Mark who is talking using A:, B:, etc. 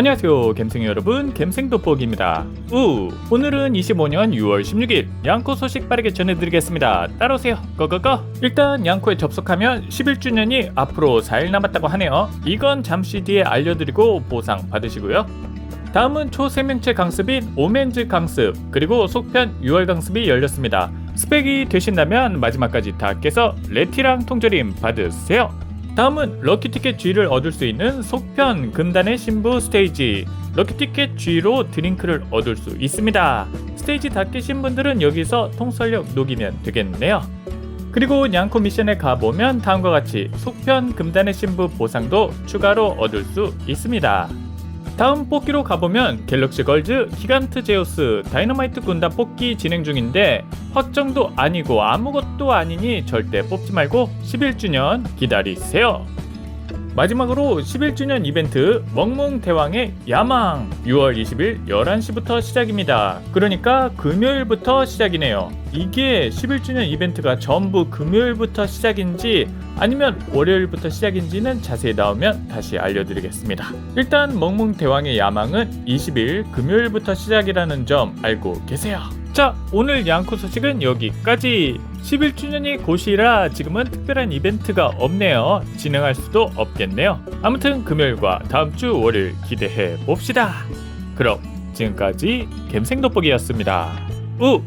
A: 안녕하세요 갬생 여러분. 갬생돋보기입니다. 우 오늘은 25년 6월 16일 양코 소식 빠르게 전해드리겠습니다. 따라오세요. 꺼꺼꺼 일단 양코에 접속하면 11주년이 앞으로 4일 남았다고 하네요. 이건 잠시 뒤에 알려드리고 보상 받으시고요. 다음은 초생명체 강습인 오멘즈 강습 그리고 속편 6월 강습이 열렸습니다. 스펙이 되신다면 마지막까지 다 깨서 레티랑 통조림 받으세요 다음은 럭키티켓 G를 얻을 수 있는 속편 금단의 신부 스테이지. 럭키티켓 G로 드링크를 얻을 수 있습니다. 스테이지 다 깨신 분들은 여기서 통솔력 녹이면 되겠네요. 그리고 양코 미션에 가보면 다음과 같이 속편 금단의 신부 보상도 추가로 얻을 수 있습니다 다음 뽑기로 가보면 갤럭시 걸즈, 기간트 제우스, 다이너마이트 군단 뽑기 진행 중인데 확정도 아니고 아무것도 아니니 절대 뽑지 말고 11주년 기다리세요. 마지막으로 11주년 이벤트 멍멍 대왕의 야망 6월 20일 11시부터 시작입니다. 그러니까 금요일부터 시작이네요. 이게 11주년 이벤트가 전부 금요일부터 시작인지 아니면 월요일부터 시작인지는 자세히 나오면 다시 알려드리겠습니다. 일단 멍멍 대왕의 야망은 20일 금요일부터 시작이라는 점 알고 계세요. 자, 오늘 양코 소식은 여기까지. 11주년이 곧이라 지금은 특별한 이벤트가 없네요. 진행할 수도 없겠네요. 아무튼 금요일과 다음 주 월요일 기대해 봅시다. 그럼 지금까지 갬생 돋보기였습니다. 우!